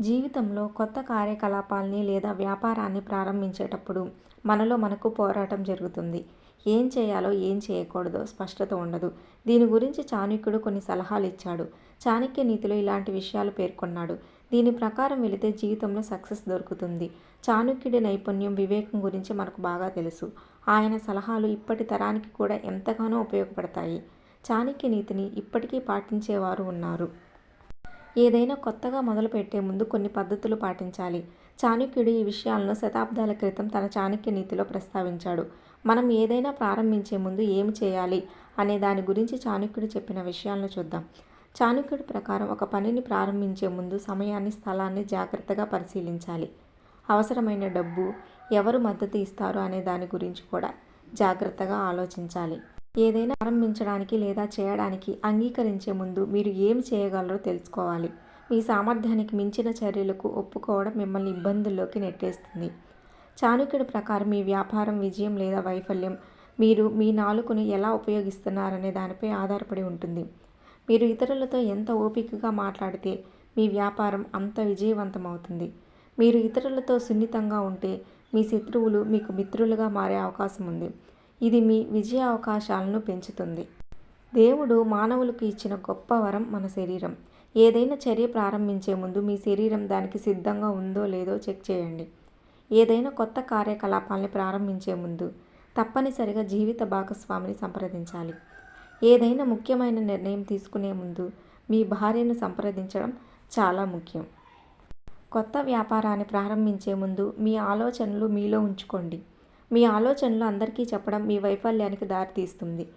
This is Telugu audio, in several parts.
జీవితంలో కొత్త కార్యకలాపాల్ని లేదా వ్యాపారాన్ని ప్రారంభించేటప్పుడు మనలో మనకు పోరాటం జరుగుతుంది. ఏం చేయాలో ఏం చేయకూడదో స్పష్టత ఉండదు. దీని గురించి చాణక్యుడు కొన్ని సలహాలు ఇచ్చాడు. చాణక్య నీతిలో ఇలాంటి విషయాలు పేర్కొన్నాడు. దీని ప్రకారం వెళితే జీవితంలో సక్సెస్ దొరుకుతుంది. చాణక్యుడి నైపుణ్యం, వివేకం గురించి మనకు బాగా తెలుసు. ఆయన సలహాలు ఇప్పటి తరానికి కూడా ఎంతగానో ఉపయోగపడతాయి. చాణక్య నీతిని ఇప్పటికీ పాటించేవారు ఉన్నారు. ఏదైనా కొత్తగా మొదలుపెట్టే ముందు కొన్ని పద్ధతులు పాటించాలి. చాణక్యుడు ఈ విషయాలను శతాబ్దాల క్రితం తన చాణక్య నీతిలో ప్రస్తావించాడు. మనం ఏదైనా ప్రారంభించే ముందు ఏమి చేయాలి అనే దాని గురించి చాణక్యుడు చెప్పిన విషయాలను చూద్దాం. చాణక్యుడి ప్రకారం ఒక పనిని ప్రారంభించే ముందు సమయాన్ని, స్థలాన్ని జాగ్రత్తగా పరిశీలించాలి. అవసరమైన డబ్బు, ఎవరు మద్దతు ఇస్తారు అనే దాని గురించి కూడా జాగ్రత్తగా ఆలోచించాలి. ఏదైనా ప్రారంభించడానికి లేదా చేయడానికి అంగీకరించే ముందు మీరు ఏమి చేయగలరో తెలుసుకోవాలి. మీ సామర్థ్యానికి మించిన చర్యలకు ఒప్పుకోవడం మిమ్మల్ని ఇబ్బందుల్లోకి నెట్టేస్తుంది. చాణుక్యుడి ప్రకారం మీ వ్యాపారం విజయం లేదా వైఫల్యం మీరు మీ నాలుకను ఎలా ఉపయోగిస్తున్నారనే దానిపై ఆధారపడి ఉంటుంది. మీరు ఇతరులతో ఎంత ఓపికగా మాట్లాడితే మీ వ్యాపారం అంత విజయవంతమవుతుంది. మీరు ఇతరులతో సున్నితంగా ఉంటే మీ శత్రువులు మీకు మిత్రులుగా మారే అవకాశం ఉంది. ఇది మీ విజయ అవకాశాలను పెంచుతుంది. దేవుడు మానవులకు ఇచ్చిన గొప్ప వరం మన శరీరం. ఏదైనా చర్య ప్రారంభించే ముందు మీ శరీరం దానికి సిద్ధంగా ఉందో లేదో చెక్ చేయండి. ఏదైనా కొత్త కార్యకలాపాల్ని ప్రారంభించే ముందు తప్పనిసరిగా జీవిత భాగస్వామిని సంప్రదించాలి. ఏదైనా ముఖ్యమైన నిర్ణయం తీసుకునే ముందు మీ భార్యను సంప్రదించడం చాలా ముఖ్యం. కొత్త వ్యాపారాన్ని ప్రారంభించే ముందు మీ ఆలోచనలు మీలో ఉంచుకోండి. మీ ఆలోచనలు అందరికీ చెప్పడం మీ వైఫల్యానికి దారితీస్తుంది.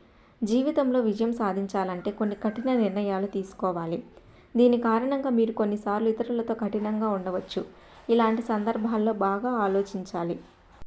జీవితంలో విజయం సాధించాలంటే కొన్ని కఠిన నిర్ణయాలు తీసుకోవాలి. దీని కారణంగా మీరు కొన్నిసార్లు ఇతరులతో కఠినంగా ఉండవచ్చు. ఇలాంటి సందర్భాల్లో బాగా ఆలోచించాలి.